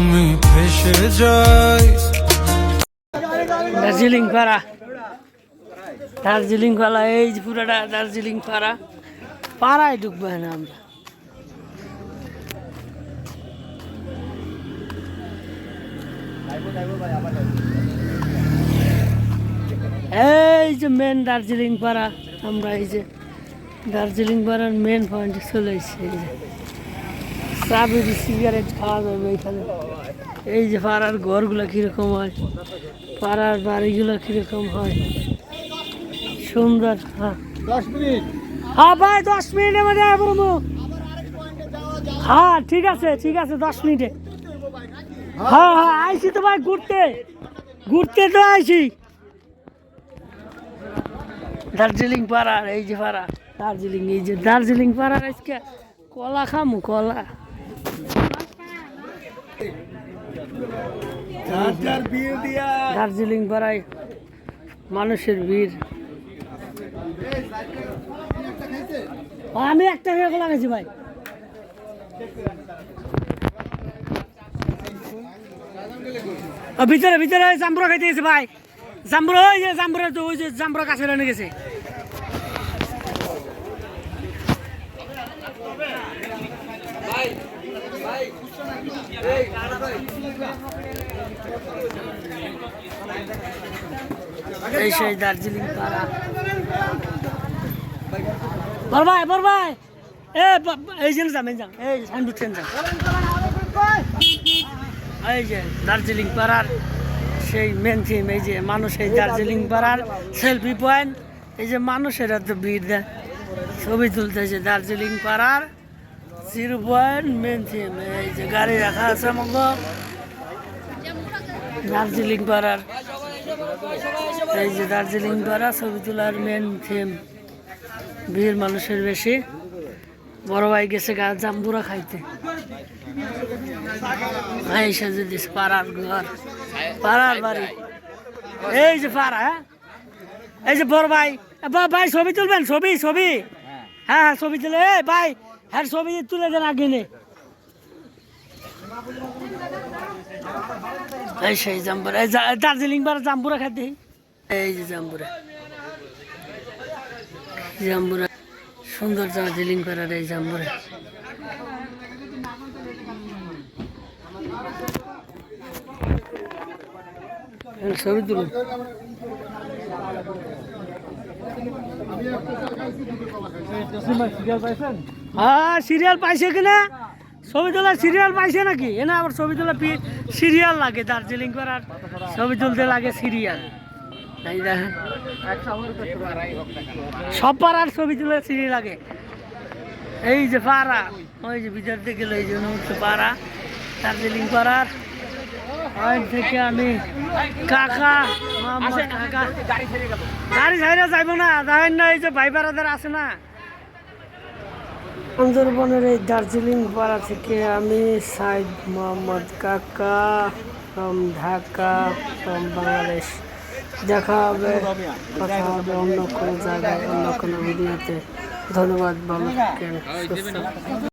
আমি ফেসে যাই। দার্জিলিং পাড়া। দার্জিলিং পাড়া, এই যে পুরাটা দার্জিলিং পাড়া। পাড়ায় ঢুকবো না আমরা। এই যে মেন দার্জিলিং পাড়া, আমরা এই যে দার্জিলিং পাড়ার মেন পয়েন্টে চলে এসেছি। চা বিড়ি সিগারেট খাওয়া যাবে এখানে। এই যে পাড়ার ঘরগুলো কীরকম হয় পাড়ার বাড়িগুলো কীরকম হয়। সুন্দর হ্যাঁ। দশ মিনিট। হ্যাঁ ভাই দশ মিনিটের মধ্যে বলব হ্যাঁ ঠিক আছে ঠিক আছে দশ মিনিটে। হ্যাঁ হ্যাঁ আইসি তো ভাই ঘুরতে। ঘুরতে তো আইসি দার্জিলিং পাড়ার এই যে পাড়া দার্জিলিং এই যে দার্জিলিং পাড়ার আজকে কলা খামু কলা। দার্জিলিং পাড়ায় মানুষের ভিড়। আমি একটা কলা গেছি ভাই। ভিতরে ভিতরে জাম্বুরা খাইতে গেছে ভাই। জাম্বুরা, ওই যে জাম্বুরা তো ওই যে জাম্বুরা কাছে এনে গেছে। এই সেই দার্জিলিং পাড়া। বর ভাই বর ভাই এই যে যাম এই এই সাইনবোর্ড ট্রেন যাম এই যে দার্জিলিং পাড়ার সেই মেন থিম এই যে মানুষ এই দার্জিলিং পাড়ার সেলফি পয়েন্ট এই যে মানুষের তো ভিড় দেয় ছবি তুলতেছে দার্জিলিং পাড়ার জিরো পয়েন্ট মেন থিম এই যে গাড়ি রাখা আছে আমাকে। দার্জিলিং পাড়ার। এই যে দার্জিলিং পাড়া, ছবি তোলার মেন থিম ভিড় মানুষের বেশি। বড় ভাই গেছে গা, জাম্বুরা খাইতে। এই সাজে দিস পাড়ার ঘর, পাড়ার বাড়ি। এই যে পাড়া হ্যাঁ? এই যে বড় ভাই। ভাই, ছবি তুলবেন, ছবি ছবি। হ্যাঁ হ্যাঁ ছবি তুলে ভাই। হ্যাঁ ছবি তুলে দেন আগে নে। এই সেই জাম্বুরা দার্জিলিং পাড়া জাম্বুরা খাইতে এই যে জাম্বুরা। জাম্বুরা, সুন্দর দার্জিলিং পাড়ার এই জাম্বুরা। ছবি তুলুন। সিরিয়াল পাইছে কিনা ছবি তোলার সিরিয়াল পাইছে নাকি? এনা আবার ছবি তোলা সিরিয়াল লাগে, দার্জিলিং করার ছবি তুলতে লাগে সিরিয়াল। সব পাড়ার ছবি তুলে সিরিয়াল লাগে। এই যে পাড়া, ওই যে ভিতর থেকে এই যে হচ্ছে পাড়া, দার্জিলিং পাড়ার। ওই থেকে আমি কাকা কাকা। গাড়ি ছাইরা যাইব না দেখেন না, এই যে ভাই আছে না। সুন্দরবনের এই দার্জিলিং পাড়া থেকে আমি সাইদ মোহাম্মদ কাকা ফ্রম ঢাকা ফ্রম বাংলাদেশ দেখা হবে, কথা হবে অন্য কোনো জায়গায়, অন্য কোনো ভিডিওতে ধন্যবাদ, ভালো।